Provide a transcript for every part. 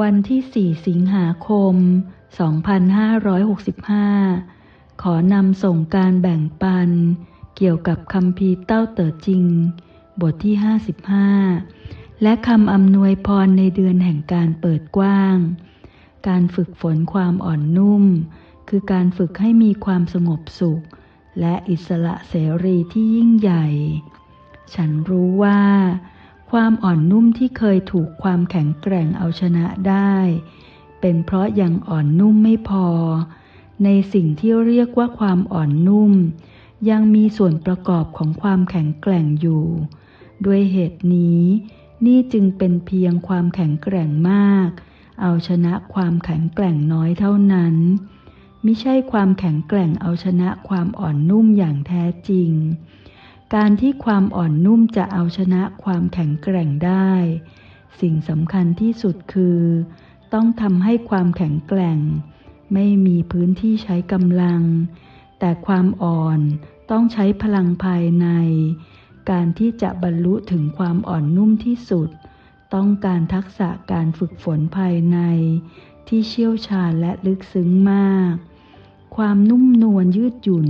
วันที่ 4 สิงหาคม 2565 ขอนำส่งการแบ่งปัน เกี่ยวกับคำพีเต้าเต๋อจริง บทที่ 55 และคำอำนวยพรในเดือนแห่งการเปิดกว้าง การฝึกฝนความอ่อนนุ่ม คือการฝึกให้มีความสงบสุข และอิสระเสรีที่ยิ่งใหญ่ ฉันรู้ว่า ความอ่อนนุ่มที่เคยถูกความแข็งแกร่งเอาชนะได้ เป็นเพราะยังอ่อนนุ่มไม่พอ ในสิ่งที่เรียกว่าความอ่อนนุ่ม ยังมีส่วนประกอบของความแข็งแกร่งอยู่ ด้วยเหตุนี้นี่จึงเป็นเพียงความแข็งแกร่งมาก เอาชนะความแข็งแกร่งน้อยเท่านั้นมิใช่ความแข็งแกร่งเอาชนะความอ่อนนุ่มอย่างแท้จริง การที่ความอ่อนนุ่มจะเอาชนะความแข็งแกร่งได้ สิ่งสำคัญที่สุดคือ ต้องทำให้ความแข็งแกร่ง ไม่มีพื้นที่ใช้กำลัง แต่ความอ่อนต้องใช้พลังภายใน การที่จะบรรลุถึงความอ่อนนุ่มที่สุด ต้องการทักษะการฝึกฝนภายใน ที่เชี่ยวชาญและลึกซึ้งมาก ความนุ่มนวลยืดหยุ่น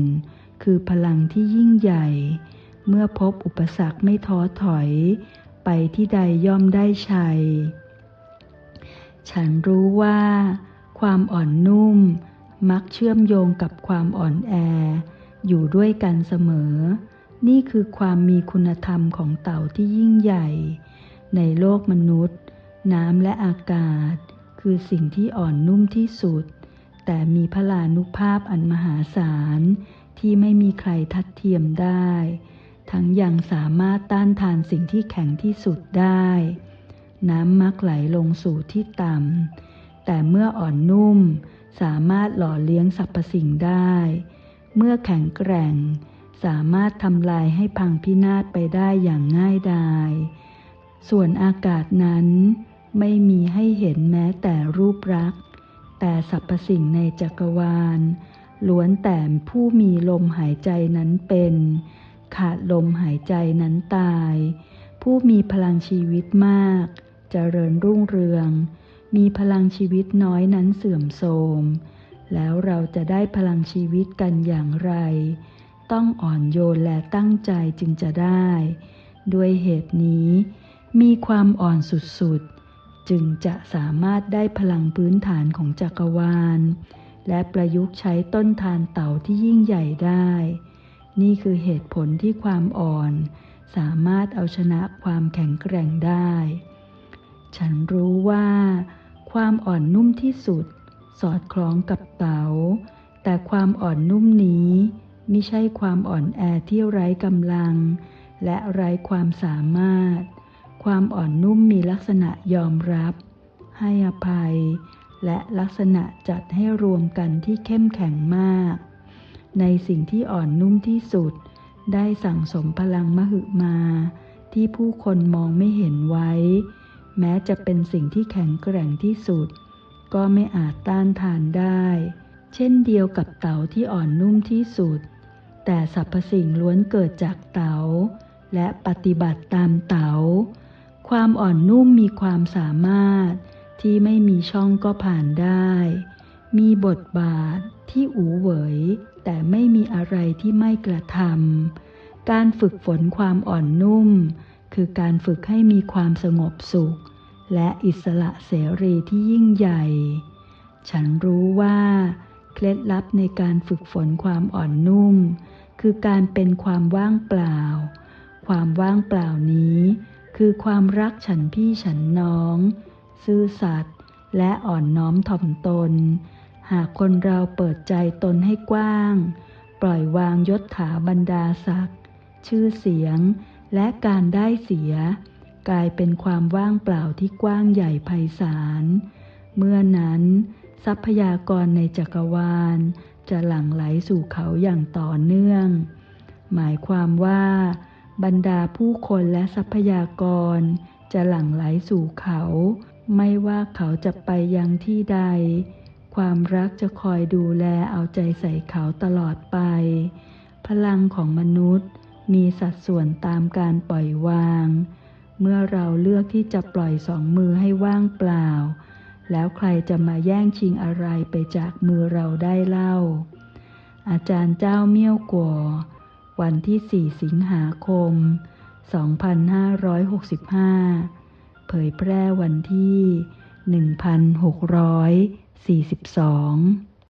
คือพลังที่ยิ่งใหญ่ เมื่อพบอุปสรรคไม่ท้อถอย ไปที่ใดย่อมได้ชัย ฉันรู้ว่า ความอ่อนนุ่ม มักเชื่อมโยงกับความอ่อนแอ อยู่ด้วยกันเสมอ นี่คือความมีคุณธรรมของเต่าที่ยิ่งใหญ่ ในโลกมนุษย์ น้ำและอากาศ คือสิ่งที่อ่อนนุ่มที่สุด แต่มีพลานุภาพอันมหาศาลที่ไม่มีใครทัดเทียมได้ ทั้งยังสามารถต้านทานสิ่งที่แข็งที่สุดได้ น้ำมักไหลลงสู่ที่ต่ำ แต่เมื่ออ่อนนุ่มสามารถหล่อเลี้ยงสรรพสิ่งได้ เมื่อแข็งแกร่ง สามารถทำลายให้พังพินาศไปได้อย่างง่ายดาย ส่วนอากาศนั้นไม่มีให้เห็นแม้แต่รูปรักษ์แต่สรรพสิ่งในจักรวาลล้วนแต่ผู้มีลมหายใจนั้นเป็น ขาดลมหายใจนั้นตาย ผู้มีพลังชีวิตมากเจริญรุ่งเรือง มีพลังชีวิตน้อยนั้นเสื่อมโทรม แล้วเราจะได้พลังชีวิตกันอย่างไร ต้องอ่อนโยนและตั้งใจจึงจะได้ ด้วยเหตุนี้ มีความอ่อนสุดๆ จึงจะสามารถได้พลังพื้นฐานของจักรวาล และประยุกต์ใช้ต้นทานเต่าที่ยิ่งใหญ่ได้ นี่คือเหตุผลที่ความอ่อน สามารถเอาชนะความแข็งแกร่งได้ ฉันรู้ว่า ความอ่อนนุ่มที่สุด สอดคล้องกับเตา๋า แต่ความอ่อนนุ่มนี้ไม่ใช่ความอ่อนแอที่ไร้กำลัง และไร้ความสามารถ ความอ่อนนุ่มมีลักษณะยอมรับ ให้อภัย และลักษณะจัดให้รวมกันที่เข้มแข็งมาก ในสิ่งที่อ่อนนุ่มที่สุด ได้สั่งสมพลังมหึมา ที่ผู้คนมองไม่เห็นไว้ แม้จะเป็นสิ่งที่แข็งแกร่งที่สุด ก็ไม่อาจต้านทานได้ เช่นเดียวกับเต๋าที่อ่อนนุ่มที่สุด แต่สรรพสิ่งล้วนเกิดจากเต๋าและปฏิบัติตามเต๋าความอ่อนนุ่มมีความสามารถที่ไม่มีช่องก็ผ่านได้ มีบทบาทที่อูเหวย แต่ไม่มีอะไรที่ไม่กระทำการฝึกฝนความอ่อนนุ่ม คือการฝึกให้มีความสงบสุข และอิสระเสรีที่ยิ่งใหญ่ ฉันรู้ว่า เคล็ดลับในการฝึกฝนความอ่อนนุ่ม คือการเป็นความว่างเปล่า ความว่างเปล่านี้ คือความรักฉันพี่ฉันน้อง ซื่อสัตย์และอ่อนน้อมถ่อมตน หากคนเราเปิดใจตนให้กว้าง ปล่อยวางยศถาบรรดาศักดิ์ชื่อเสียงและการได้เสีย กลายเป็นความว่างเปล่าที่กว้างใหญ่ไพศาล เมื่อนั้น ทรัพยากรในจักรวาล จะหลั่งไหลสู่เขาอย่างต่อเนื่อง หมายความว่า บรรดาผู้คนและทรัพยากร จะหลั่งไหลสู่เขา ไม่ว่าเขาจะไปยังที่ใด ความรักจะคอยดูแลเอาใจใส่เขาตลอดไป พลังของมนุษย์มีสัดส่วนตามการปล่อยวาง เมื่อเราเลือกที่จะปล่อยสองมือให้ว่างเปล่า แล้วใครจะมาแย่งชิงอะไรไปจากมือเราได้เล่า อาจารย์เจ้าเมี่ยวกัววันที่ 4 สิงหาคม 2565 เผยแพร่วันที่ 1,600 สี่สิบสอง